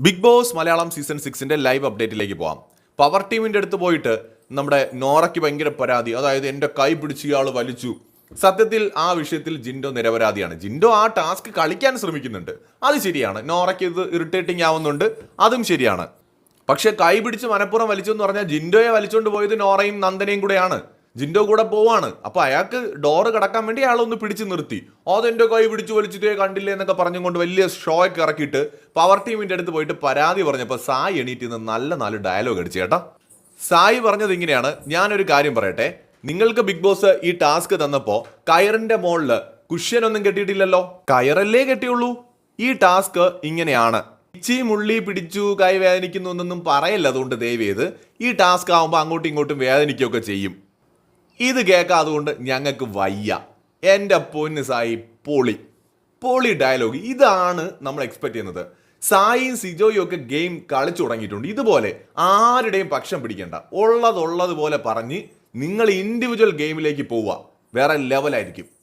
Big Boss Malayalam season സിക്സിന്റെ live അപ്ഡേറ്റിലേക്ക് പോവാം. പവർ ടീമിന്റെ അടുത്ത് പോയിട്ട് നമ്മുടെ നോറയ്ക്ക് ഭയങ്കര പരാതി. അതായത് എന്റെ കൈ പിടിച്ച് ഇയാൾ വലിച്ചു. സത്യത്തിൽ ആ വിഷയത്തിൽ ജിൻഡോ നിരപരാധിയാണ്. ജിൻഡോ ആ ടാസ്ക് കളിക്കാൻ ശ്രമിക്കുന്നുണ്ട്. അത് ശരിയാണ്. നോറയ്ക്ക് ഇത് ഇറിറ്റേറ്റിംഗ് ആവുന്നുണ്ട്. അതും ശരിയാണ്. പക്ഷെ കൈ പിടിച്ച് മനഃപൂർവം വലിച്ചു എന്ന് പറഞ്ഞാൽ ജിൻഡോയെ വലിച്ചുകൊണ്ട് പോയത് നോറയും നന്ദനയും കൂടെയാണ്. ജിൻഡോ കൂടെ പോവാണ്. അപ്പൊ അയാൾക്ക് ഡോറ് കടക്കാൻ വേണ്ടി അയാൾ ഒന്ന് പിടിച്ചു നിർത്തി. ഓതെന്റെ കൈ പിടിച്ചു വലിച്ചിട്ടേ കണ്ടില്ലേ എന്നൊക്കെ പറഞ്ഞുകൊണ്ട് വലിയ ഷോ ഒക്കെ ഇറക്കിയിട്ട് പവർ ടീമിന്റെ അടുത്ത് പോയിട്ട് പരാതി പറഞ്ഞപ്പോൾ സായി എണീറ്റ് നിന്ന് നല്ല നാല് ഡയലോഗ് അടിച്ചു കേട്ടോ. സായി പറഞ്ഞത് ഇങ്ങനെയാണ്. ഞാനൊരു കാര്യം പറയട്ടെ. നിങ്ങൾക്ക് ബിഗ് ബോസ് ഈ ടാസ്ക് തന്നപ്പോ കയറിന്റെ മോളിൽ കുഷ്യൻ ഒന്നും കെട്ടിയിട്ടില്ലല്ലോ? കയറല്ലേ കെട്ടിയുള്ളൂ? ഈ ടാസ്ക് ഇങ്ങനെയാണ്. ഇച്ചി മുള്ളി പിടിച്ചു കൈ വേദനിക്കുന്നു എന്നൊന്നും പറയല്ല അതുകൊണ്ട് ദയവേത് ഈ ടാസ്ക് ആവുമ്പോൾ അങ്ങോട്ടും ഇങ്ങോട്ടും വേദനിക്കുകയൊക്കെ ചെയ്യും. ഇത് കേൾക്കാതുകൊണ്ട് ഞങ്ങൾക്ക് വയ്യ. എന്റെ പൊന്ന് സായി പൊളി. പൊളി ഡയലോഗ് ഇതാണ് നമ്മൾ എക്സ്പെക്ട് ചെയ്യുന്നത്. സായിയും സിജോയും ഒക്കെ ഗെയിം കളിച്ചു തുടങ്ങിയിട്ടുണ്ട്. ഇതുപോലെ ആരുടെയും പക്ഷം പിടിക്കേണ്ട. ഉള്ളതുള്ളതുപോലെ പറഞ്ഞ് നിങ്ങൾ ഇൻഡിവിജ്വൽ ഗെയിമിലേക്ക് പോവുക. വേറെ ലെവലായിരിക്കും